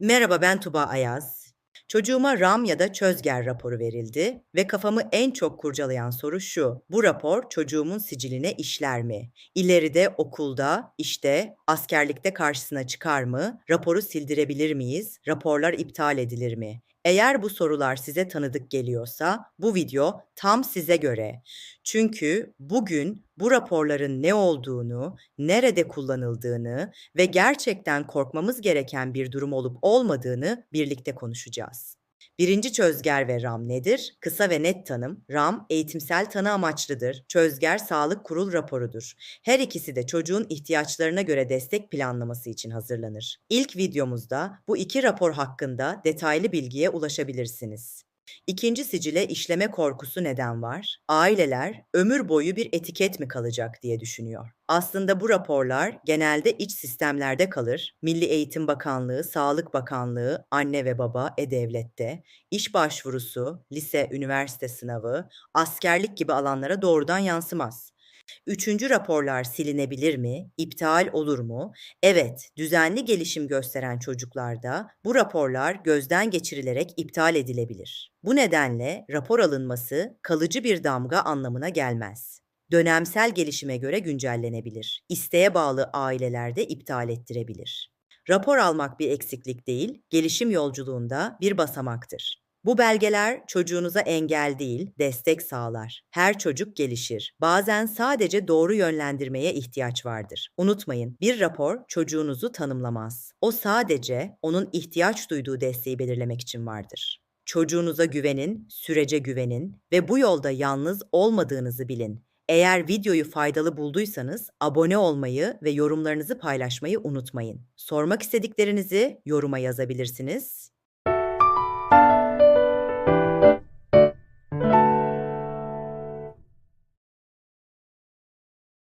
Merhaba ben Tuba Ayaz. Çocuğuma RAM ya da çözger raporu verildi ve kafamı en çok kurcalayan soru şu. Bu rapor çocuğumun siciline işler mi? İleride okulda, işte, askerlikte karşısına çıkar mı? Raporu sildirebilir miyiz? Raporlar iptal edilir mi? Eğer bu sorular size tanıdık geliyorsa bu video tam size göre. Çünkü bugün bu raporların ne olduğunu, nerede kullanıldığını ve gerçekten korkmamız gereken bir durum olup olmadığını birlikte konuşacağız. Birinci çözger ve RAM nedir? Kısa ve net tanım. RAM eğitimsel tanı amaçlıdır. Çözger sağlık kurul raporudur. Her ikisi de çocuğun ihtiyaçlarına göre destek planlaması için hazırlanır. İlk videomuzda bu iki rapor hakkında detaylı bilgiye ulaşabilirsiniz. İkinci sicile işleme korkusu neden var? Aileler ömür boyu bir etiket mi kalacak diye düşünüyor. Aslında bu raporlar genelde iç sistemlerde kalır. Milli Eğitim Bakanlığı, Sağlık Bakanlığı, anne ve baba, e-devlette, iş başvurusu, lise, üniversite sınavı, askerlik gibi alanlara doğrudan yansımaz. Üçüncü raporlar silinebilir mi? İptal olur mu? Evet, düzenli gelişim gösteren çocuklarda bu raporlar gözden geçirilerek iptal edilebilir. Bu nedenle rapor alınması kalıcı bir damga anlamına gelmez. Dönemsel gelişime göre güncellenebilir. İsteğe bağlı ailelerde iptal ettirebilir. Rapor almak bir eksiklik değil, gelişim yolculuğunda bir basamaktır. Bu belgeler çocuğunuza engel değil, destek sağlar. Her çocuk gelişir. Bazen sadece doğru yönlendirmeye ihtiyaç vardır. Unutmayın, bir rapor çocuğunuzu tanımlamaz. O sadece onun ihtiyaç duyduğu desteği belirlemek için vardır. Çocuğunuza güvenin, sürece güvenin ve bu yolda yalnız olmadığınızı bilin. Eğer videoyu faydalı bulduysanız abone olmayı ve yorumlarınızı paylaşmayı unutmayın. Sormak istediklerinizi yoruma yazabilirsiniz.